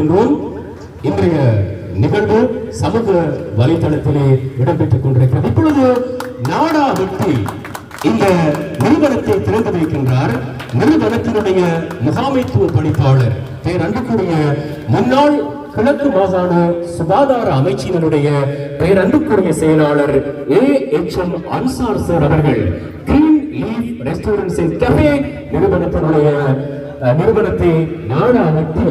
இருக்கின்றோம் இன்றைய நிகழ்வு சமூக வலைதளத்திலே இடம்பெற்றுக் கொண்டிருக்கிறது. இப்பொழுது நாடா வெற்றி இந்த நிறுவனத்தை திறந்து வைக்கின்றார் நிறுவனத்தினுடைய முகாமைத்துவ பணிப்பாளர் பேர் அன்புக்குரிய முன்னாள் கிழக்கு மாகாண சுகாதார அமைச்சினுடைய பெயர் அன்புக்குரிய செயலாளர் A. H. M. Ansar sir அவர்கள் கிரீன் லீஃப் ரெஸ்டாரண்ட்ஸ் கஃபே நிறுவனத்தினுடைய நிறுவனத்தை நாடா வெற்றி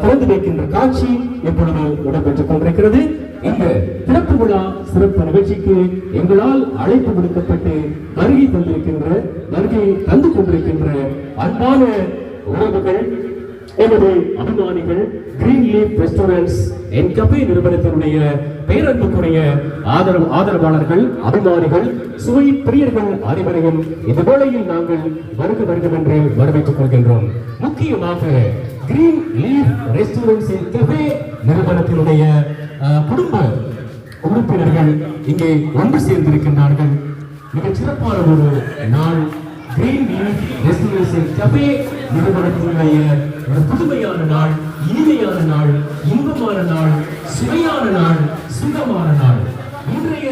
திறந்து வைக்கின்ற காட்சி எப்பொழுது இடம்பெற்றுக் கொண்டிருக்கிறது? இந்த திறப்பு விழா சிறப்பு நிகழ்ச்சிக்கு எங்களால் அழைப்பு விடுக்கப்பட்டு வருகை தந்திருக்கின்ற வருகை தந்து கொண்டிருக்கின்ற அன்பான உறவுகள் எனவே அபிமானிகள் green leaf restaurants and cafe நிறுவனத்தினுடைய பேரன்புக்குரிய ஆதரவு ஆதரவாளர்கள் அபிமானிகள் சுவை பிரியர்கள் அனைவரையும் இந்த வேளையில் நாங்கள் வருக வருகம் என்று வரவேற்றுக் கொள்கின்றோம். முக்கியமாக green leaf restaurants and cafe நிறுவனத்தினுடைய குடும்ப உறுப்பினர்கள் இங்கே ஒன்று சேர்ந்திருக்கின்றார்கள். மிகச் சிறப்பான ஒரு நாள் கிரீன் லீஃப் என் கபே நிறுவனத்தினுடைய ஒரு புதுமையான நாள் இனிமையான நாள் இன்பமான நாள் சுவையான நாள் சுகமான நாள். இன்றைய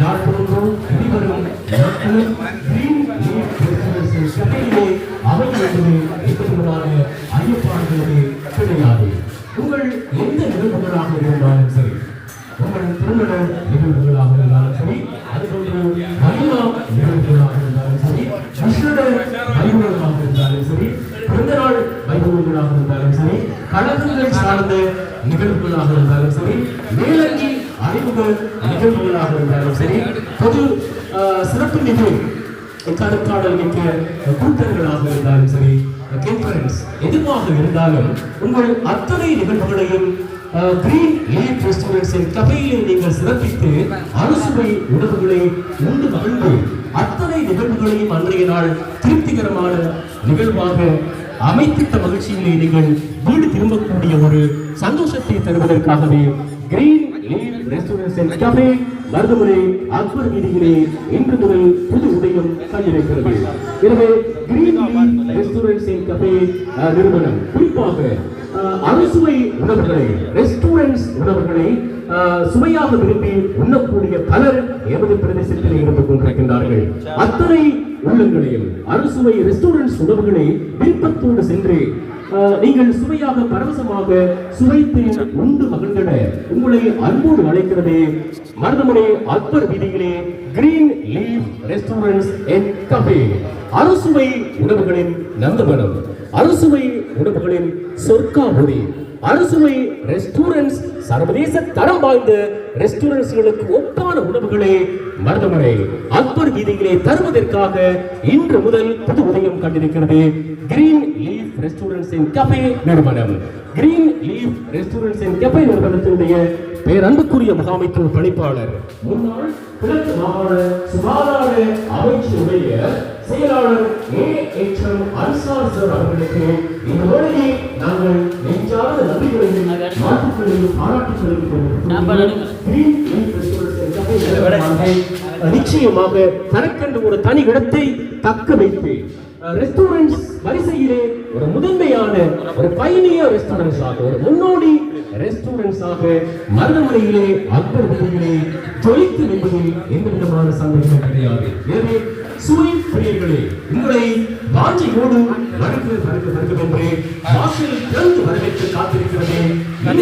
நாட்களுக்கும் போன்றும் இனிவரும் நாட்களும் கிரீன் லீஃப் ரெஸ்டாரேஷன் கஃபேயிலே அமையும் என்பது எந்தவிதமான கிடையாது உங்கள் எந்த நிகழ்வுகளாக இருந்தாலும் சரி உங்கள் திருமண நிகழ்வுகளாக இருந்தாலும் சரி அதுபோன்று மகிழா நிகழ்வுகளாக இருந்தாலும் சரி கிருஷ்ணட வைபவங்களாக இருந்தாலும் சரி பிறந்தநாள் வைபவங்களாக இருந்தாலும் சரி கழகங்கள் சார்ந்த நிகழ்வுகளாக இருந்தாலும் சரி மேலங்கி அறிமுக நிகழ்வுகளாக இருந்தாலும் சரி பொது சிறப்பு நிகழ்வு கருத்தாடல் மிக்க கூட்டங்களாக இருந்தாலும் சரி கான்ஃபரன்ஸ் எதுவாக இருந்தாலும் உங்கள் அத்தனை நிகழ்வுகளையும் கிரீன் லீப் ரெஸ்டாரண்ட்ஸின் கபையிலே நீங்கள் சிறப்பித்து அறுசுவை உணவுகளை உண்டு மகிழ்ந்து அத்தனை நிகழ்வுகளையும் அன்றைய நாள் திருப்திகரமான நிகழ்வாக அமைத்திட்ட மகிழ்ச்சியிலே நீங்கள் வீடு திரும்பக்கூடிய ஒரு சந்தோஷத்தை தருவதற்காகவே green leaf restaurants and cafe Maruthamalai Akbar வீதியிலே இன்று முதல் புது உதயம் கண்டிருக்கிறது எனவே green leaf restaurants and cafe நிறுவனம். குறிப்பாக அறுசுவை உணவுகளை ரெஸ்டாரண்ட்ஸ் உணவுகளை சுவையாக விரும்பி உண்ணக்கூடிய பலர் எமது பிரதேசத்தில் இருந்து கொண்டிருக்கின்றார்கள். அத்தனை உள்ளங்களையும் அறுசுவை ரெஸ்டாரண்ட்ஸ் உணவுகளை விருப்பத்தோடு சென்று நீங்கள் சுவையாக பரவசமாக சுவைத்து உண்டு மகிழ்ந்திட உங்களை அன்போடு அழைக்கிறது மருதமுனை அக்பர் வீதியிலே green leaf restaurants and cafe அறுசுவை உணவுகளின் நந்தவனம். அறுசுவை உணவுகளின் சொர்க்காபுரி அறுசுவை ரெஸ்டாரண்ட்ஸ் சர்வதேச தரம் வாய்ந்த ரெஸ்டாரண்ட்ஸ்களுக்கு ஒப்பான உணவுகளை மருதமனை அக்பர் வீதியிலே தருவதற்காக இன்று முதல் புது உதயம் கண்டிருக்கிறது. Green leaf restaurants and cafe நிறுவனம். Green leaf restaurants and cafe நிறுவனத்தினுடைய பேரன்புக்குரிய முகாமைத்துவ பணிப்பாளர் முன்னாள் கிழக்கு மாகாண சுகாதார அமைச்சருடைய செயலாளர் A. H M Ansar sir அவர்களுக்கு இந்த வேளையை நாங்கள் நெஞ்சார்ந்த நன்றிகளையும் வாழ்த்துக்களையும் பாராட்டுகளையும் நிச்சயமாக தனக்கென்று ஒரு தனி இடத்தை தக்க வைத்து ரெஸ்டாரண்ட்ஸ் வரிசையிலே ஒரு முதன்மையான ஒரு பயணிய ரெஸ்டாரண்ட்ஸ் ஆக ஒரு முன்னோடி ரெஸ்டாரண்ட்ஸ் ஆக மருதமலையிலே அக்பர் வீதியிலே ஜொலித்து என்பதில் எந்த விதமான சந்தேகம் கிடையாது. எனவே சுவை பிரியர்களே உங்களை வாஞ்சையோடு வருக வருக வருக என்று வாசல் திறந்து வரவேற்று காத்திருக்கிறது.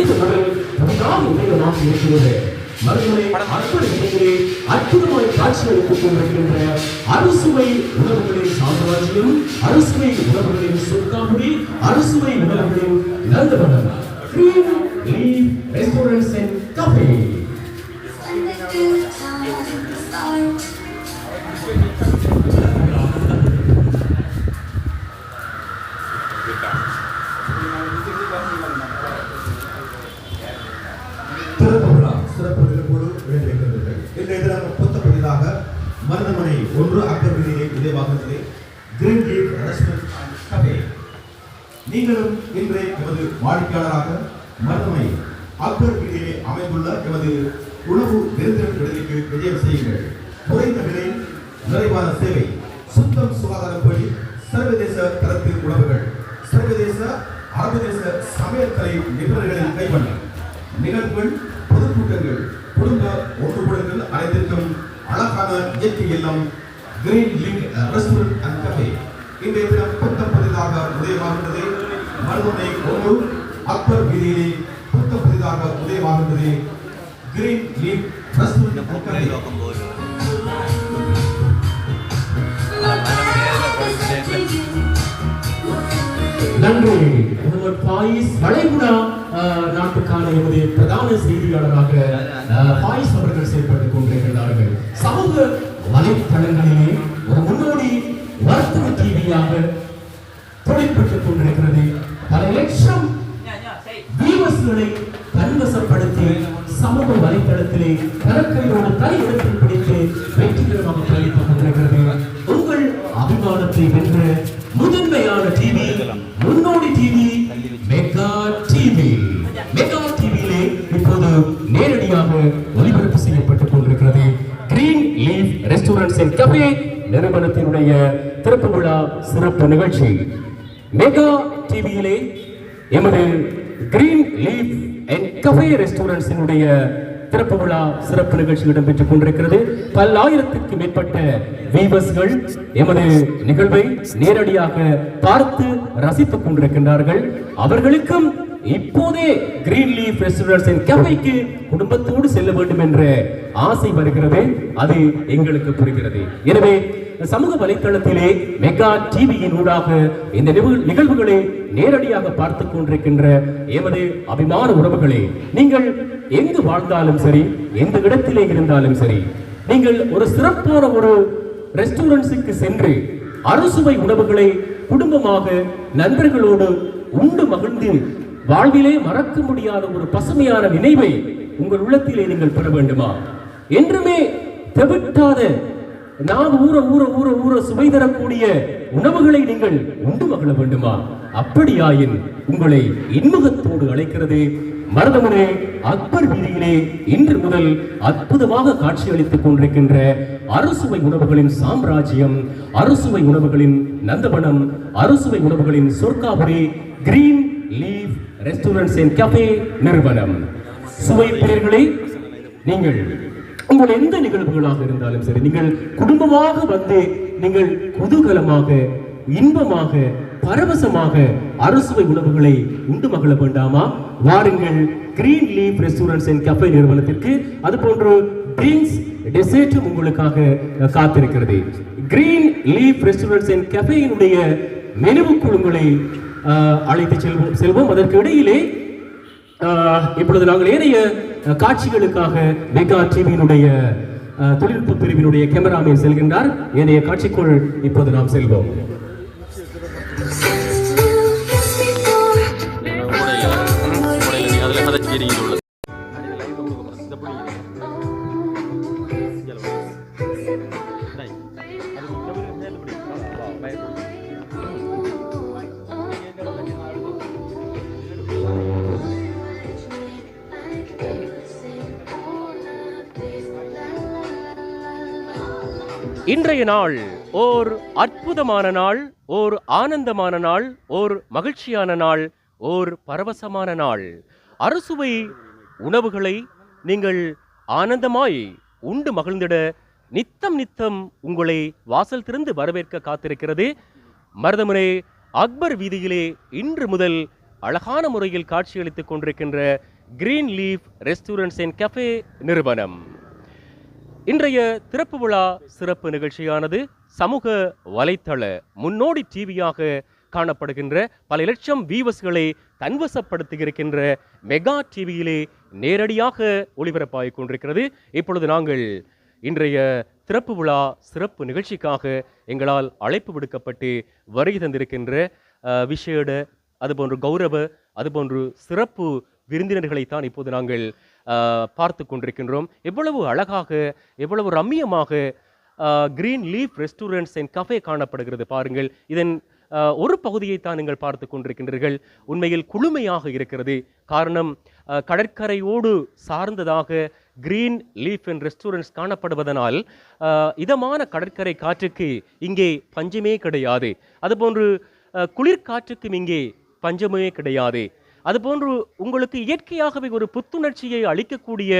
இந்த மகள் புதிதாக உதயமாக இருக்கிறது. மறுமுறை அற்புத அற்புதமான காட்சிகள் காட்சியளித்துக் கொண்டிருக்கின்ற அறுசுவை உணவுகளின் சாம்ராஜ்யம் அறுசுவை உணவுகளின் சொற்காமுடி அறுசுவை உணவுகளின் நந்தவனம். Green Leaf Restaurants and Cafe. வீதியை green leaf restaurant and cafe நீங்களும் இன்று எமது வாடிக்கையாளராக மருதமனை அக்பர் வீதியிலே அமைந்துள்ள எமது உணவு விருந்தினர் விடுதிக்கு விஜயம் செய்யுங்கள். குறைந்த விலையில் நிறைவான சேவை சுத்தம் சுகாதாரம் படி சர்வதேச தரத்தில் உணவுகள் சர்வதேச அரபு சமையல் கலை நிபுணர்களின் கைவண்ணம் நிகழ்வுகள் பொதுக்கூட்டங்கள் குடும்ப ஒன்றுபடுங்கள் அனைத்திற்கும் அழகான இயற்கை இல்லம் green link restaurant and cafe இன்றைய தினம் புத்தம் புதிதாக உதயமாகின்றது. மருதனை ஒன்று அக்பர் வீதியிலே புத்தம் புதிதாக உதயமாகின்றது. Green link restaurant and cafe நன்றி. முதல்வர் பாயிஸ் வளைகுடா நாட்டுக்கான எமது பிரதான செய்தியாளராக பாயிஸ் அவர்கள் செயல்பட்டுக் கொண்டிருக்கிறார்கள். சமூக வலைத்தளங்களிலே ஒரு முன்னோடி வர்த்தக டிவியாக தொழிற்பட்டுக் கொண்டிருக்கிறது. பல லட்சம் வியூவர்ஸ்களை தன்வசப்படுத்தி சமூக வலைத்தளத்திலே தரக்கையோடு தலை எடுத்து நிகழ்ச்சி மெகா டிவியிலே எமது கிரீன் லீஃப் அண்ட் கஃபே ரெஸ்டாரண்ட்ஸினுடைய திறப்பு விழா சிறப்பு நிகழ்ச்சி இடம்பெற்றுக் கொண்டிருக்கிறது. பல்லாயிரத்திற்கு மேற்பட்ட வீவர்ஸ்கள் எமது நிகழ்வை நேரடியாக பார்த்து ரசித்துக் கொண்டிருக்கின்றார்கள். அவர்களுக்கும் இப்போதே கிரீன் லீஃப் ரெஸ்டாரண்ட்ஸ் கஃபைக்கு குடும்பத்தோடு செல்ல வேண்டும் என்ற ஆசை வருகிறது. அது எங்களுக்கு புரிகிறது. எனவே சமூக வலைத்தளத்திலே மெகா டிவியின் ஊடாக இந்த நிகழ்வுகளை நேரடியாக பார்த்துக் கொண்டிருக்கின்ற எமது அபிமான உறவுகளே நீங்கள் எங்கு வாழ்ந்தாலும் சரி எந்த இடத்திலே இருந்தாலும் சரி நீங்கள் ஒரு சிறப்பான ஒரு ரெஸ்டாரண்ட்ஸுக்கு சென்று அறுசுவை உணவுகளை குடும்பமாக நண்பர்களோடு உண்டு மகிழ்ந்து வாழ்விலே மறக்க முடியாத ஒரு பசுமையான நினைவை உங்கள் உள்ளத்திலே நீங்கள் பெற வேண்டுமா? என்றுமே தெவிட்டாத நாம் ஊற ஊற ஊற ஊற சுவை தரக்கூடிய உணவுகளை நீங்கள் உண்டு மகிழ வேண்டுமா? அப்படியாயின் உங்களை இன்முகத்தோடு அழைக்கிறது மருதமுனே அக்பர் வீதியிலே இன்று முதல் அற்புதமாக காட்சியளித்துக் கொண்டிருக்கின்ற அறுசுவை உணவுகளின் சாம்ராஜ்யம் அறுசுவை உணவுகளின் நந்தவனம் அறுசுவை உணவுகளின் சொர்க்காபுரி green leaf restaurants and cafe நிறுவனம். சுவை பிரியர்களே நீங்கள் உங்கள் எந்த நிகழ்வுகளாக இருந்தாலும் சரி நீங்கள் குடும்பமாக வந்து நீங்கள் குதூகலமாக இன்பமாக பரவசமாக அறுசுவை உணவுகளை உண்டு மகள வேண்டாமா? வாருங்கள் green leaf restaurants and cafe நிறுவனத்திற்கு. அதுபோன்று ட்ரிங்க்ஸ் டெசர்ட்டும் உங்களுக்காக காத்திருக்கிறது. கிரீன் லீஃப் ரெஸ்டாரண்ட்ஸ் அண்ட் கஃபேயினுடைய மெனுவுக்குள் உங்களை அழைத்து செல்வோம் செல்வோம். அதற்கு இடையிலே இப்பொழுது நாங்கள் ஏனைய காட்சிகளுக்காக மெகா டிவியினுடைய தொழில்நுட்ப பிரிவினுடைய கேமராமேன் செல்கின்றார். ஏனைய காட்சிக்குள் இப்போது நாம் செல்வோம். அதில் இன்றைய நாள் ஓர் அற்புதமான நாள் ஓர் ஆனந்தமான நாள் ஓர் மகிழ்ச்சியான நாள் ஓர் பரவசமான நாள். அறுசுவை உணவுகளை நீங்கள் ஆனந்தமாய் உண்டு மகிழ்ந்திட நித்தம் நித்தம் உங்களை வாசல் திறந்து வரவேற்க காத்திருக்கிறது. மருதமுறை அக்பர் வீதியிலே இன்று முதல் அழகான முறையில் காட்சியளித்துக் கொண்டிருக்கின்ற green leaf restaurants and cafe நிறுவனம். இன்றைய திறப்பு விழா சிறப்பு நிகழ்ச்சியானது சமூக வலைத்தள முன்னோடி டிவியாக காணப்படுகின்ற பல லட்சம் வீவஸ்களை தன்வசப்படுத்தி இருக்கின்ற மெகா டிவியிலே நேரடியாக ஒளிபரப்பாகிக் கொண்டிருக்கிறது. இப்பொழுது நாங்கள் இன்றைய திறப்பு விழா சிறப்பு நிகழ்ச்சிக்காக எங்களால் அழைப்பு விடுக்கப்பட்டு வருகை தந்திருக்கின்ற விஷேட அதுபோன்று கௌரவ அதுபோன்று சிறப்பு விருந்தினர்களைத்தான் இப்போது நாங்கள் பார்த்து கொண்டிருக்கின்றோம். எவ்வளவு அழகாக எவ்வளவு ரம்மியமாக green leaf restaurants and cafe காணப்படுகிறது பாருங்கள். இதன் ஒரு பகுதியை தான் நீங்கள் பார்த்து கொண்டிருக்கின்றீர்கள். உண்மையில் குளுமையாக இருக்கிறது. காரணம் கடற்கரையோடு சார்ந்ததாக கிரீன் லீஃப் அண்ட் ரெஸ்டாரண்ட்ஸ் காணப்படுவதனால் இதமான கடற்கரை காற்றுக்கு இங்கே பஞ்சமே கிடையாது. அதுபோன்று குளிர்காற்றுக்கும் இங்கே பஞ்சமே கிடையாது. அதுபோன்று உங்களுக்கு இயற்கையாகவே ஒரு புத்துணர்ச்சியை அளிக்கக்கூடிய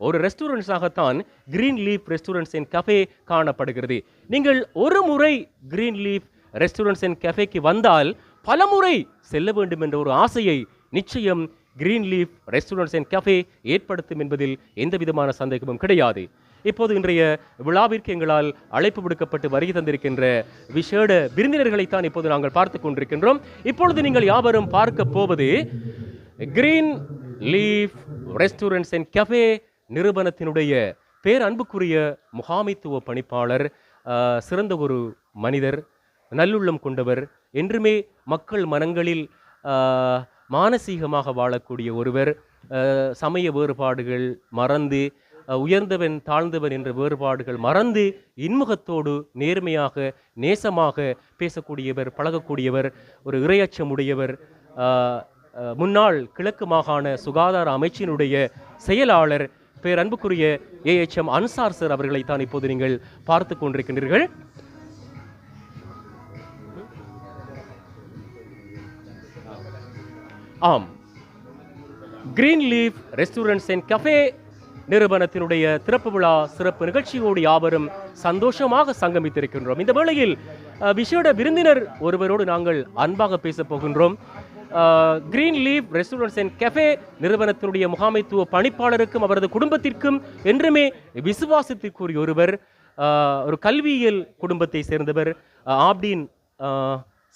ஒரு ரெஸ்டாரண்ட்ஸாகத்தான் green leaf restaurants and cafe காணப்படுகிறது. நீங்கள் ஒரு முறை கிரீன் லீஃப் ரெஸ்டாரண்ட்ஸ் அண்ட் கஃபேக்கு வந்தால் பலமுறை செல்ல வேண்டும் என்ற ஒரு ஆசையை நிச்சயம் green leaf restaurants and cafe ஏற்படுத்தும் என்பதில் எந்த விதமான சந்தேகமும் கிடையாது. இப்போது இன்றைய விழாவிற்கு எங்களால் அழைப்பு விடுக்கப்பட்டு வருகை தந்திருக்கின்ற விசேட விருந்தினர்களைத்தான் இப்போது நாங்கள் பார்த்து கொண்டிருக்கின்றோம். இப்பொழுது நீங்கள் யாவரும் பார்க்க போவது green leaf restaurants and cafe நிறுவனத்தினுடைய பேர் அன்புக்குரிய முகாமைத்துவ பணிப்பாளர் சிறந்த ஒரு மனிதர் நல்லுள்ளம் கொண்டவர் என்றுமே மக்கள் மனங்களில் மானசீகமாக வாழக்கூடிய ஒருவர் சமய வேறுபாடுகள் மறந்து உயர்ந்தவன் தாழ்ந்தவன் என்ற வேறுபாடுகள் மறந்து இன்முகத்தோடு நேர்மையாக நேசமாக பேசக்கூடியவர் பழகக்கூடியவர் ஒரு இரையச்சமுடையவர் முன்னாள் கிழக்கு மாகாண சுகாதார அமைச்சினுடைய செயலாளர் பேரன்புக்குரிய ஏஎச்எம் அன்சார் சார் அவர்களைத்தான் இப்போது நீங்கள் பார்த்து கொண்டிருக்கின்றீர்கள். ஆம். Green leaf restaurants and cafe நிறுவனத்தினுடைய திறப்பு விழா சிறப்பு நிகழ்ச்சியோடு யாவரும் சந்தோஷமாக சங்கமித்திருக்கின்றோம். இந்த வேளையில் அஹ், விசேட விருந்தினர் ஒருவரோடு நாங்கள் அன்பாக பேசப் போகின்றோம். Green leaf restaurants and cafe நிறுவனத்தினுடைய முகாமைத்துவ பணிப்பாளருக்கும் அவரது குடும்பத்திற்கும் என்றுமே விசுவாசத்திற்குரிய ஒருவர் ஒரு கல்வியியல் குடும்பத்தை சேர்ந்தவர் ஆப்டின்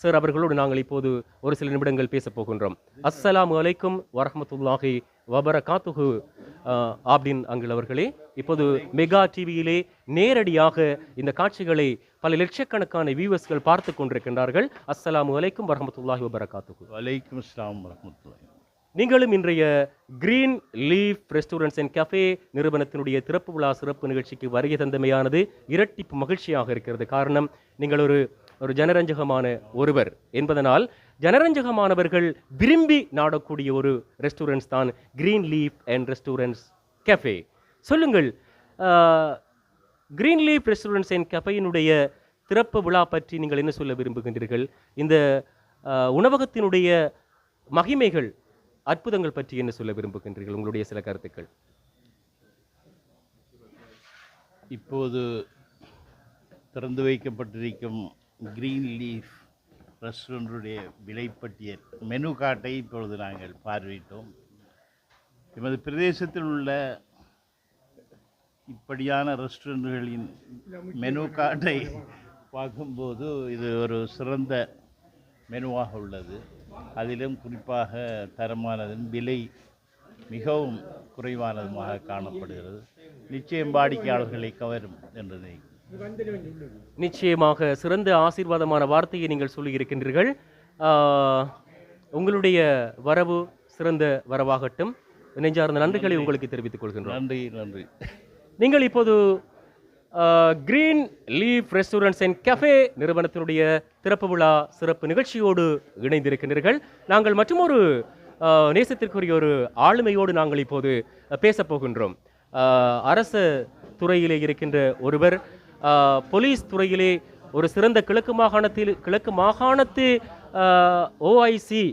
சார் அவர்களோடு நாங்கள் இப்போது ஒரு சில நிமிடங்கள் பேசப் போகின்றோம். அஸ்ஸலாம் அலைக்கும் வரமத்துல்லாஹி வபரகாத்துஹு அஹ், ஆப்டின் அங்கிள் அவர்களே இப்போது மெகா டிவியிலே நேரடியாக இந்த காட்சிகளை பல லட்சக்கணக்கான வியூவர்ஸ்கள் பார்த்து கொண்டிருக்கின்றார்கள். அஸ்ஸலாமு அலைக்கும் வரஹ்மத்துல்லாஹி வபரகாத்துஹு. வலைக்கும் அஸ்ஸலாம் வரமத்துல்லாஹி நீங்களும் இன்றைய green leaf restaurants and cafe நிறுவனத்தினுடைய திறப்பு விழா சிறப்பு நிகழ்ச்சிக்கு வருகை தந்தமையானது இரட்டிப்பு மகிழ்ச்சியாக இருக்கிறது. காரணம் நீங்கள் ஒரு ஒரு ஜனரஞ்சகமான ஒருவர் என்பதனால் ஜனரஞ்சகமானவர்கள் விரும்பி நாடக்கூடிய ஒரு ரெஸ்டாரண்ட்ஸ் தான் green leaf and restaurants cafe சொல்லுங்கள் கிரீன் லீஃப் ரெஸ்டாரண்ட்ஸ் அண்ட் கஃபேயினுடைய திறப்பு விழா பற்றி நீங்கள் என்ன சொல்ல விரும்புகின்றீர்கள்? இந்த உணவகத்தினுடைய மகிமைகள் அற்புதங்கள் பற்றி என்ன சொல்ல விரும்புகின்றீர்கள்? உங்களுடைய சில கருத்துக்கள். இப்போது திறந்து வைக்கப்பட்டிருக்கும் கிரீன் லீஃப் ரெஸ்டாரண்ட்டுடைய விலைப்பட்டியல் மெனு கார்ட்டை இப்பொழுது நாங்கள் பார்வையிட்டோம். எமது பிரதேசத்தில் உள்ள இப்படியான ரெஸ்டாரண்ட்டுகளின் மெனு கார்டை பார்க்கும்போது இது ஒரு சிறந்த மெனுவாக உள்ளது. அதிலும் குறிப்பாக தரமானதும் விலை மிகவும் குறைவானதுமாக காணப்படுகிறது. நிச்சயம் வாடிக்கையாளர்களை கவரும் என்று நினைக்கிறேன். நிச்சயமாக சிறந்த ஆசீர்வாதமான வார்த்தையை நீங்கள் சொல்லியிருக்கின்றீர்கள் உங்களுடைய வரவு சிறந்த வரவாகட்டும். நெஞ்சார்ந்த நன்றிகளை உங்களுக்கு தெரிவித்துக் கொள்கின்றோம். நன்றி நன்றி. நீங்கள் இப்போது green leaf restaurants and cafe நிறுவனத்தினுடைய திறப்பு விழா சிறப்பு நிகழ்ச்சியோடு இணைந்திருக்கின்றீர்கள். நாங்கள் மற்றொரு நேசத்திற்குரிய ஒரு ஆளுமையோடு நாங்கள் இப்போது பேசப் போகின்றோம். ஆஹ், அரச துறையிலே இருக்கின்ற ஒருவர் போலீஸ் துறையிலே ஒரு சிறந்த கிழக்கு மாகாணத்தில் கிழக்கு மாகாணத்து ஓஐசி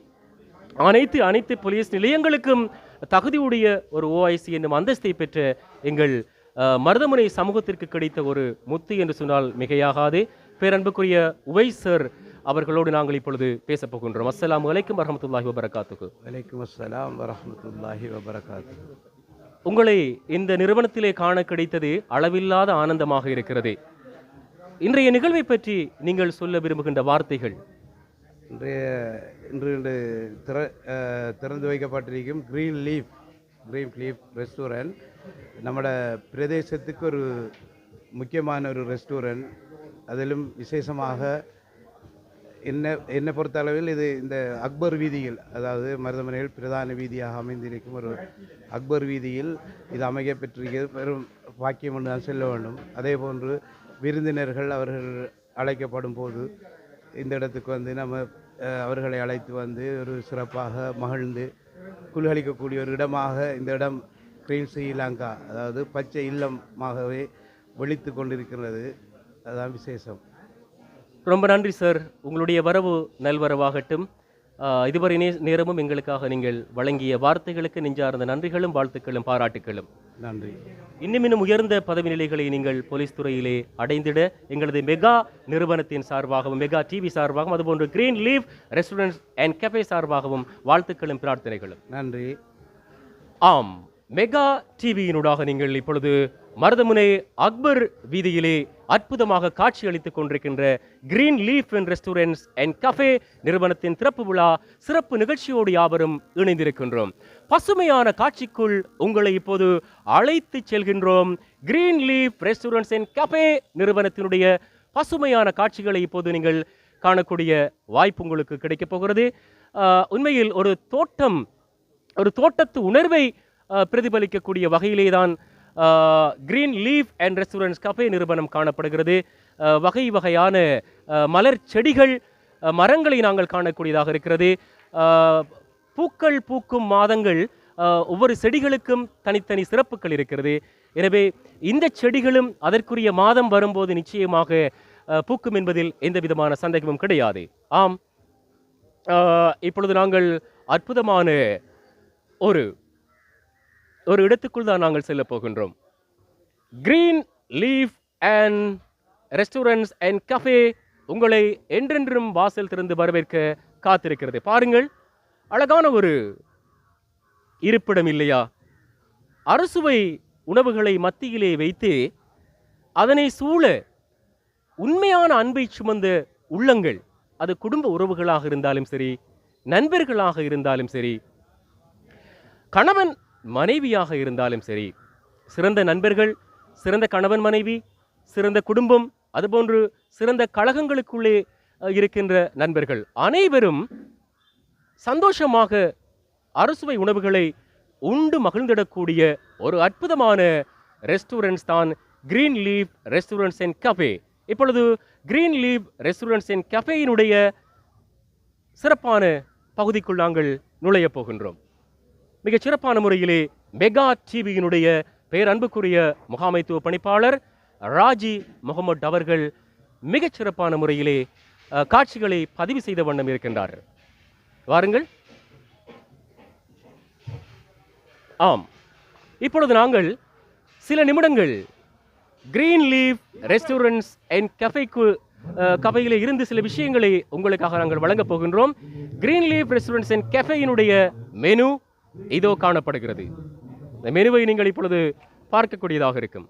அனைத்து அனைத்து போலீஸ் நிலையங்களுக்கும் தகுதியுடைய ஒரு ஓஐசி என்னும் அந்தஸ்தை பெற்ற எங்கள் மருதமுனை சமூகத்திற்கு கிடைத்த ஒரு முத்து என்று சொன்னால் மிகையாகாது. பேரன்புக்குரிய உவை சார் அவர்களோடு நாங்கள் இப்பொழுது பேச போகின்றோம். அஸ்ஸலாமு அலைக்கும் வபரகாத்துக்கு வலைக்கும் அஸ்லாம் வரமத்துல்லாஹி வபரகாத்துக்கு உங்களை இந்த நிறுவனத்திலே காண கிடைத்தது அளவில்லாத ஆனந்தமாக இருக்கிறது. இன்றைய நிகழ்வை பற்றி நீங்கள் சொல்ல விரும்புகின்ற வார்த்தைகள்? இன்றைய இன்று இன்று திற திறந்து வைக்கப்பட்டிருக்கும் green leaf green leaf restaurant நம்மட பிரதேசத்துக்கு ஒரு முக்கியமான ஒரு ரெஸ்டாரண்ட் அதிலும் விசேஷமாக என்ன என்னை பொறுத்த அளவில் இது இந்த அக்பர் வீதியில் அதாவது மருதமனையில் பிரதான வீதியாக அமைந்திருக்கும் ஒரு அக்பர் வீதியில் இது அமைய பெற்றிருக்கிறது. பெரும் பாக்கியம் என்று தான் சொல்ல வேண்டும். அதே போன்று விருந்தினர்கள் அவர்கள் அழைக்கப்படும் போது இந்த இடத்துக்கு வந்து நம்ம அவர்களை அழைத்து வந்து ஒரு சிறப்பாக மகிழ்ந்து குல்களிக்கக்கூடிய ஒரு இடமாக இந்த இடம் கிரீன் ஸ்ரீலங்கா அதாவது பச்சை இல்லமாகவே வெளித்து கொண்டிருக்கிறது. அதுதான் விசேஷம். ரொம்ப நன்றி சார். உங்களுடைய வரவு நல்வரவாகட்டும். இதுவரை நே நேரமும் எங்களுக்காக நீங்கள் வழங்கிய வார்த்தைகளுக்கு நெஞ்சார்ந்த நன்றிகளும் வாழ்த்துக்களும் பாராட்டுக்களும். நன்றி. இன்னும் இன்னும் உயர்ந்த பதவி நிலைகளை நீங்கள் போலீஸ் துறையிலே அடைந்திட எங்களது மெகா நிறுவனத்தின் சார்பாகவும் மெகா டிவி சார்பாகவும் அதுபோன்று green leaf restaurants and cafe சார்பாகவும் வாழ்த்துக்களும் பிரார்த்தனைகளும். நன்றி. ஆம் மெகா டிவியினூடாக நீங்கள் இப்பொழுது மருதமுனை அக்பர் வீதியிலே அற்புதமாக காட்சி அளித்துக் கொண்டிருக்கின்ற green leaf and restaurants and cafe நிறுவனத்தின் திறப்பு விழா சிறப்பு நிகழ்ச்சியோடு யாவரும் இணைந்திருக்கின்றோம். பசுமையான காட்சிக்குள் உங்களை இப்போது அழைத்து செல்கின்றோம். Green leaf restaurants and cafe நிறுவனத்தினுடைய பசுமையான காட்சிகளை இப்போது நீங்கள் காணக்கூடிய வாய்ப்பு உங்களுக்கு கிடைக்கப் போகிறது. உண்மையில் ஒரு தோட்டம் ஒரு தோட்டத்து உணர்வை பிரதிபலிக்கக்கூடிய வகையிலே தான் green leaf and restaurants cafe நிறுவனம் காணப்படுகிறது. வகை வகையான மலர் செடிகள் மரங்களை நாங்கள் காணக்கூடியதாக இருக்கிறது. பூக்கள் பூக்கும் மாதங்கள் ஒவ்வொரு செடிகளுக்கும் தனித்தனி சிறப்புகள் இருக்கிறது. எனவே இந்த செடிகளும் அதற்குரிய மாதம் வரும்போது நிச்சயமாக பூக்கும் என்பதில் எந்த விதமான சந்தேகமும் கிடையாது. ஆம். இப்பொழுது நாங்கள் அற்புதமான ஒரு ஒரு இடத்துக்குள் தான் நாங்கள் செல்ல போகின்றோம். Green leaf and restaurants and cafe உங்களை என்றென்றும் வாசல் திறந்து வரவேற்க காத்திருக்கிறது. பாருங்கள் அழகான ஒரு இருப்பிடம் இல்லையா? அறுசுவை உணவுகளை மத்தியிலே வைத்து அதனை சூழ உண்மையான அன்பை சுமந்த உள்ளங்கள் அது குடும்ப உறவுகளாக இருந்தாலும் சரி நண்பர்களாக இருந்தாலும் சரி கணவன் மனைவியாக இருந்தாலும் சரி சிறந்த நண்பர்கள் சிறந்த கணவன் மனைவி சிறந்த குடும்பம் அதுபோன்று சிறந்த கழகங்களுக்குள்ளே இருக்கின்ற நண்பர்கள் அனைவரும் சந்தோஷமாக அறுசுவை உணவுகளை உண்டு மகிழ்ந்திடக்கூடிய ஒரு அற்புதமான ரெஸ்டாரண்ட்ஸ் தான் green leaf restaurants and cafe இப்பொழுது கிரீன் லீவ் ரெஸ்டாரண்ட்ஸ் அண்ட் கஃபேயினுடைய சிறப்பான பகுதிக்குள் நாங்கள் நுழையப் போகின்றோம். மிகச் சிறப்பான முறையிலே மெகா டிவியினுடைய பேரன்புக்குரிய முகாமைத்துவ பணிப்பாளர் ராஜி முகமது அவர்கள் மிகச் சிறப்பான முறையிலே காட்சிகளை பதிவு செய்த வண்ணம் இருக்கின்றார். வாருங்கள். ஆம். இப்பொழுது நாங்கள் சில நிமிடங்கள் கிரீன் லீவ் ரெஸ்டாரண்ட்ஸ் அண்ட் கஃபேக்கு கஃபையில் இருந்து சில விஷயங்களை உங்களுக்காக நாங்கள் வழங்கப் போகின்றோம். கிரீன் லீவ் ரெஸ்டாரண்ட்ஸ் அண்ட் கஃபேயினுடைய மெனு இதோ காணப்படுகிறது. இந்த மெனுவை நீங்கள் இப்பொழுது பார்க்கக்கூடியதாக இருக்கும்.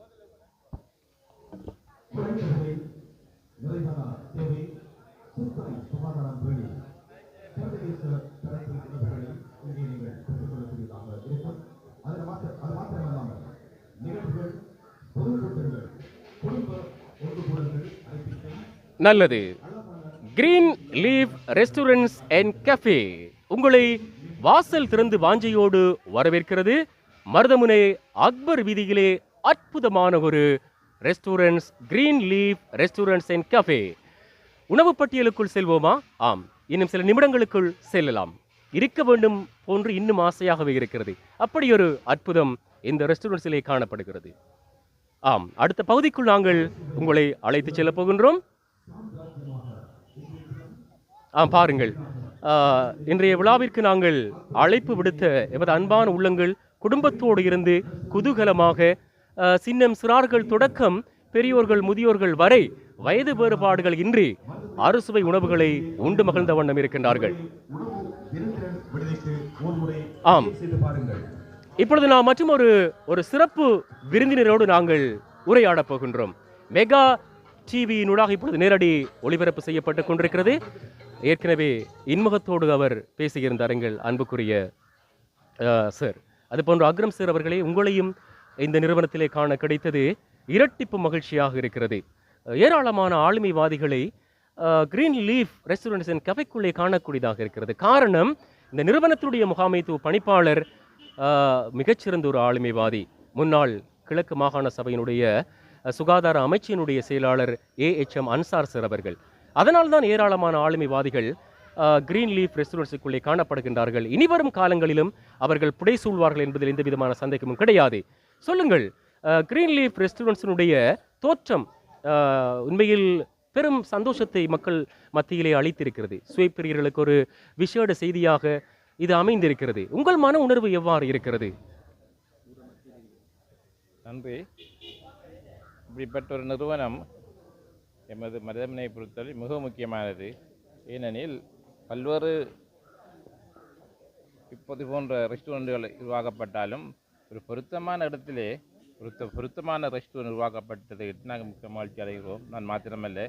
நல்லது. Green leaf restaurants and cafe உங்களை வாசல் திறந்து வாஞ்சையோடு வரவேற்கிறது. மருதமுனை அக்பர் வீதியிலே அற்புதமான ஒரு restaurants green leaf restaurants and cafe உணவு பட்டியலுக்குள் செல்வோமா? ஆம். இன்னும் சில நிமிடங்களுக்குள் செல்லலாம். இருக்க வேண்டும் போன்று இன்னும் ஆசையாகவே இருக்கிறது. அப்படி ஒரு அற்புதம் இந்த ரெஸ்டாரண்ட்ஸிலே காணப்படுகிறது. ஆம். அடுத்த பகுதிக்குள் நாங்கள் உங்களை அழைத்து செல்ல போகின்றோம். ஆ பாருங்கள். இன்றைய விழாவிற்கு நாங்கள் அழைப்பு விடுத்த எமது அன்பான உள்ளங்கள் குடும்பத்தோடு இருந்து குதூகலமாக சின்னம் சிறார்கள் தொடக்கம் பெரியோர்கள் முதியோர்கள் வரை வயது வேறுபாடுகள் இன்றி அறுசுவை உணவுகளை உண்டு மகிழ்ந்த வண்ணம் இருக்கின்றார்கள். ஆம். இப்பொழுது நாம் மற்றும் ஒரு ஒரு சிறப்பு விருந்தினரோடு நாங்கள் உரையாடப் போகின்றோம். மெகா டிவியினூடாக இப்பொழுது நேரடி ஒளிபரப்பு செய்யப்பட்டு கொண்டிருக்கிறது. ஏற்கனவே இன்முகத்தோடு அவர் பேசியிருந்தார் எங்கள் அன்புக்குரிய சார். அதுபோன்று அக்ரம் சார் அவர்களே உங்களையும் இந்த நிறுவனத்திலே காண கிடைத்தது இரட்டிப்பு மகிழ்ச்சியாக இருக்கிறது. ஏராளமான ஆளுமைவாதிகளை கிரீன் லீஃப் ரெஸ்டாரண்ட்ஸ் அண்ட் கஃபைக்குள்ளே காணக்கூடியதாக இருக்கிறது. காரணம் இந்த நிறுவனத்துடைய முகாமைத்துவ பணிப்பாளர் மிகச்சிறந்த ஒரு ஆளுமைவாதி. முன்னாள் கிழக்கு மாகாண சபையினுடைய சுகாதார அமைச்சினுடைய செயலாளர் A H M Ansar sir அவர்கள். அதனால்தான் ஏராளமான ஆளுமைவாதிகள் கிரீன் லீஃப் ரெஸ்டாரண்ட்ஸுக்குள்ளே காணப்படுகின்றார்கள். இனிவரும் காலங்களிலும் அவர்கள் புடை சூழ்வார்கள் என்பதில் எந்த விதமான சந்தேகமும் கிடையாது. சொல்லுங்கள் கிரீன் லீஃப் ரெஸ்டாரண்ட்ஸினுடைய தோற்றம் உண்மையில் பெரும் சந்தோஷத்தை மக்கள் மத்தியிலே அளித்திருக்கிறது. சுயப்பிரியர்களுக்கு ஒரு விஷேட செய்தியாக இது அமைந்திருக்கிறது. உங்கள் மன உணர்வு எவ்வாறு இருக்கிறது? நன்றி. இப்படிப்பட்ட ஒரு நிறுவனம் எமது மருதமனை பொறுத்தவரை மிக முக்கியமானது. ஏனெனில் பல்வேறு இப்போது போன்ற ரெஸ்டாரண்ட்டுகள் உருவாக்கப்பட்டாலும் ஒரு பொருத்தமான இடத்திலே பொருத்த பொருத்தமான ரெஸ்டாரண்ட் உருவாக்கப்பட்டதை நாங்கள் மிக்க மகிழ்ச்சி அடைகிறோம். நான் மாத்திரமல்ல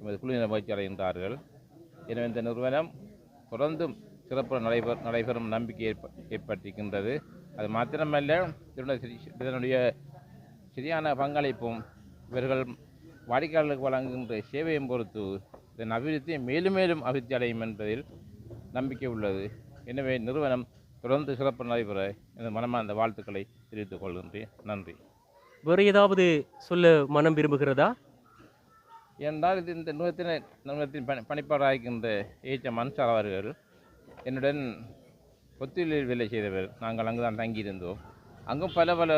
எமது குழுவினர் மகிழ்ச்சி அடைகின்றார்கள். எனவே இந்த நிறுவனம் தொடர்ந்தும் சிறப்பு நடைபெற நடைபெறும் நம்பிக்கை ஏற்ப ஏற்பட்டிருக்கின்றது. அது மாத்திரமல்ல இதனுடைய இதனுடைய சரியான பங்களிப்பும் இவர்கள் வாடிக்கையாளர்களுக்கு வழங்குகின்ற சேவையும் பொறுத்து இதன் அபிவிருத்தி மேலும் மேலும் அபிவிருத்தி அடையும் என்பதில் நம்பிக்கை உள்ளது. எனவே நிறுவனம் தொடர்ந்து சிறப்பு நடைபெற எனது மனமார்ந்த வாழ்த்துக்களை தெரிவித்துக் கொள்கின்றேன். நன்றி. வேறு ஏதாவது சொல்ல மனம் விரும்புகிறதா? ஏனென்றால் இது இந்த நிறுவனத்தின நிறுவனத்தின் பணி பணிப்பாளராகின்ற ஏச் எம் அன்சார் அவர்கள் என்னுடன் கொத்தியில் வேலை செய்தவர். நாங்கள் அங்கு தான் தங்கியிருந்தோம். அங்கும் பல பல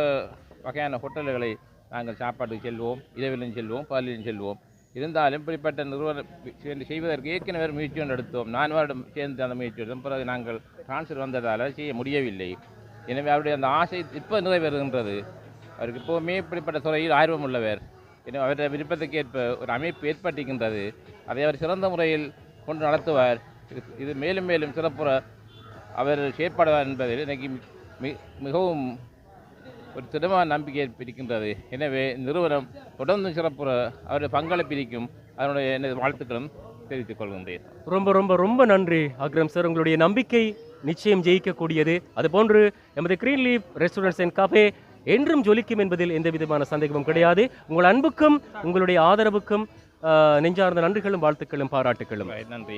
வகையான ஹோட்டல்களை நாங்கள் சாப்பாட்டுக்கு செல்வோம் இதவிலும் செல்வோம் பகலிலும் செல்வோம். இருந்தாலும் இப்படிப்பட்ட நிறுவனம் செய்வதற்கு ஏற்கனவே முயற்சி ஒன்று எடுத்தோம். நான் வருடம் சேர்ந்து அந்த முயற்சி எடுத்தோம். பிறகு நாங்கள் டிரான்ஸ்ஃபர் வந்ததால் செய்ய முடியவில்லை. எனவே அவருடைய அந்த ஆசை இப்போ நிறைவேறுகின்றது. அவருக்கு இப்போவுமே இப்படிப்பட்ட துறையில் ஆர்வம் உள்ளவர். எனவே அவருடைய விருப்பத்துக்கு ஏற்ப ஒரு அமைப்பு ஏற்பட்டிருக்கின்றது. அதை அவர் சிறந்த முறையில் கொண்டு நடத்துவார். இது இது மேலும் மேலும் சிறப்புற அவர் செயற்படுவார் என்பதில் எனக்கு மிகவும் ஒரு திடமான நம்பிக்கை இருக்கின்றது எனவே நிறுவனம் தொடர்ந்து சிறப்புற அவருடைய பங்களிப்பு இருக்கும் அதனுடைய எனது வாழ்த்துக்களும் தெரிவித்துக் கொள்கின்றேன். ரொம்ப ரொம்ப ரொம்ப நன்றி அக்ரம் சார். உங்களுடைய நம்பிக்கை நிச்சயம் ஜெயிக்கக்கூடியது. அதுபோன்று எமது green leaf restaurants and cafe என்றும் ஜொலிக்கும் என்பதில் எந்த விதமான சந்தேகமும் கிடையாது. உங்கள் அன்புக்கும் உங்களுடைய ஆதரவுக்கும் நெஞ்சார்ந்த நன்றிகளும் வாழ்த்துக்களும் பாராட்டுகளும் நன்றி.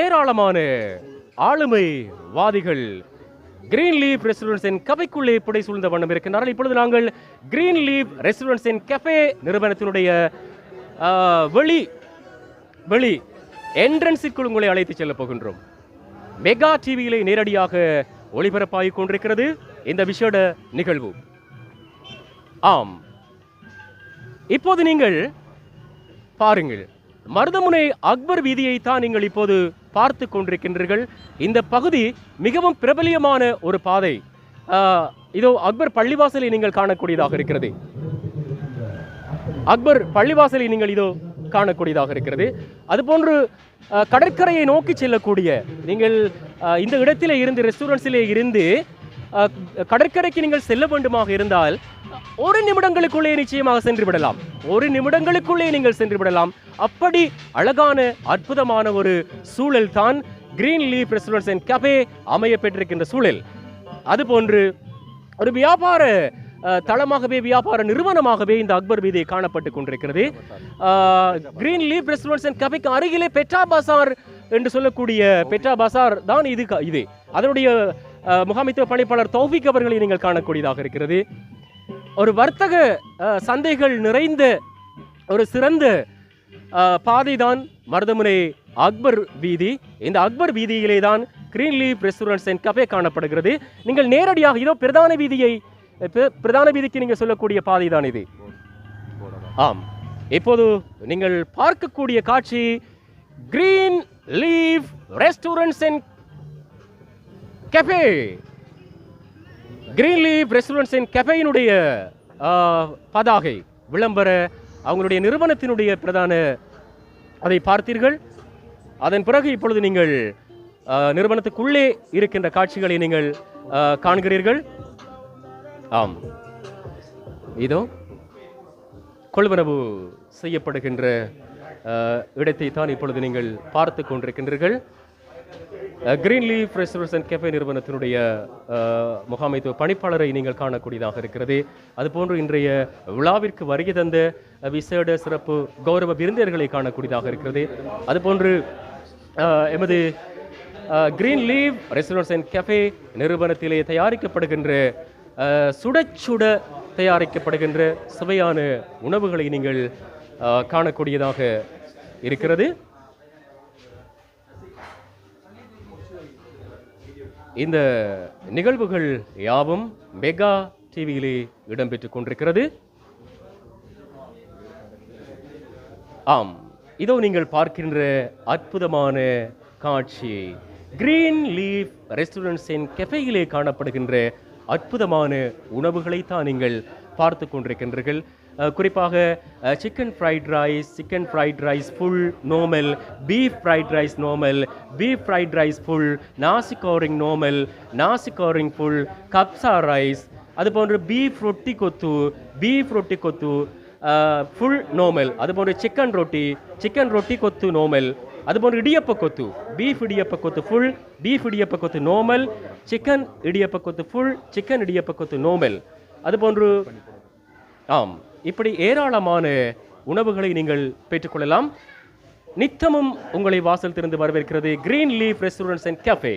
ஏராளமான ஆளுமைவாதிகள் கிரீன் லீவ் ரெஸ்டாரண்ட்ஸின் கபைக்குள்ளே புடை சூழ்ந்த வண்ணம் இருக்கின்றார்கள். இப்பொழுது நாங்கள் கிரீன் லீவ் ரெஸ்டாரண்ட்ஸின் கஃபே நிறுவனத்தினுடைய வெளி வெளி என்ட்ரன்ஸுக்குள் உங்களை அழைத்து செல்லப் போகின்றோம். மெகா டிவியிலே நேரடியாக ஒளிபரப்பாகிக் கொண்டிருக்கிறது. இந்த விஷேட நிகழ்வு. ஆம். இப்போது நீங்கள் பாருங்கள். மருதமுனை அக்பர் வீதியை தான் நீங்கள் இப்போது பார்த்து கொண்டிருக்கின்றீர்கள். இந்த பகுதி மிகவும் பிரபலியமான ஒரு பாதை. ஆஹ், இதோ அக்பர் பள்ளிவாசலை நீங்கள் காணக்கூடியதாக இருக்கிறது. அக்பர் பள்ளிவாசலை நீங்கள் இதோ காணக்கூடியதாக இருக்கிறது. அதுபோன்று கடற்கரையை நோக்கி செல்லக்கூடிய நீங்கள் இந்த இடத்திலே இருந்து ரெஸ்டாரண்ட்ஸிலே இருந்து அஹ், கடற்கரைக்கு நீங்கள் செல்ல வேண்டுமாக இருந்தால் ஒரு நிமிடங்களுக்குள்ளே நிச்சயமாக சென்று விடலாம் ஒரு நிமிடங்களுக்குள்ளே நீங்கள் சென்று விடலாம் அப்படி அழகான அற்புதமான ஒரு சூழல் தான் green leaf restaurants and cafe அமைய பெற்றிருக்கின்ற சூழல். அதுபோன்று ஒரு வியாபார தளமாகவே வியாபார நிறுவனமாகவே இந்த அக்பர் வீதி காணப்பட்டு கொண்டிருக்கிறது. கிரீன் லீப் ரெஸ்டாரண்ட்ஸ் அண்ட் கஃபேக்கு அருகிலே பெட்ரா பசார் என்று சொல்லக்கூடிய பெட்ரா பசார் தான் இது இது. அதனுடைய முகாமித்துவ பணிப்பாளர் தௌஃபிக் அவர்களை நீங்கள் காணக்கூடியதாக இருக்கிறது. ஒரு வர்த்தக சந்தைகள் நிறைந்த ஒரு சிறந்த பாதை பாதைதான் மருதமுனை அக்பர் வீதி. இந்த அக்பர் வீதியிலே தான் green leaf restaurants and cafe காணப்படுகிறது. நீங்கள் நேரடியாக இதோ பிரதான வீதியை பிரதான வீதிக்கு நீங்கள் சொல்லக்கூடிய பாதை தான் இது. ஆம். இப்போது நீங்கள் பார்க்கக்கூடிய காட்சி green leaf restaurants and cafe green leaf ரெஸ்டாரண்ட்ஸின் கெஃபையினுடைய பதாகை விளம்பர அவங்களுடைய நிறுவனத்தினுடைய பிரதான அதை பார்த்தீர்கள். அதன் பிறகு இப்பொழுது நீங்கள் நிறுவனத்துக்குள்ளே இருக்கின்ற காட்சிகளை நீங்கள் காண்கிறீர்கள். ஆம். இதோ கொள்வனவு செய்யப்படுகின்ற இடத்தை தான் இப்பொழுது நீங்கள் பார்த்து கொண்டிருக்கின்றீர்கள். Green leaf restaurants and cafe நிறுவனத்தினுடைய முகாமைத்துவ பணிப்பாளரை நீங்கள் காணக்கூடியதாக இருக்கிறது. அதுபோன்று இன்றைய விழாவிற்கு வருகை தந்த விசேட சிறப்பு கௌரவ விருந்தினர்களை காணக்கூடியதாக இருக்கிறது. அதுபோன்று எமது green leaf restaurants and cafe நிறுவனத்திலே தயாரிக்கப்படுகின்ற சுட சுட தயாரிக்கப்படுகின்ற சுவையான உணவுகளை நீங்கள் காணக்கூடியதாக இருக்கிறது. இந்த நிகழ்வுகள் யாவும் மெகா டிவியிலே இடம்பெற்றுக் கொண்டிருக்கிறது. ஆம் இதோ நீங்கள் பார்க்கின்ற அற்புதமான காட்சி. கிரீன் லீஃப் ரெஸ்டாரண்ட்ஸின் கெஃபையிலே காணப்படுகின்ற அற்புதமான உணவுகளை தான் நீங்கள் பார்த்து கொண்டிருக்கின்றீர்கள். குறிப்பாக chicken fried rice chicken fried rice full normal beef fried rice normal beef fried rice full nasi goreng normal nasi goreng full kabsa rice அதுபோன்று பீஃப் ரொட்டி கொத்து பீஃப் ரொட்டி கொத்து ஃபுல் நோமல் அதுபோன்று சிக்கன் ரொட்டி சிக்கன் ரொட்டி கொத்து நோமல் அதுபோன்று இடியப்ப கொத்து beef இடியப்ப கொத்து full beef இடியப்ப கொத்து நோமல் சிக்கன் இடியப்ப கொத்து ஃபுல் சிக்கன் இடியப்ப கொத்து நோமல் அதுபோன்று ஆம். இப்படி ஏராளமான உணவுகளை நீங்கள் பெற்றுக்கொள்ளலாம். நித்தமும் உங்களை வாசல் திறந்து வரவேற்கிறது green leaf restaurants and cafe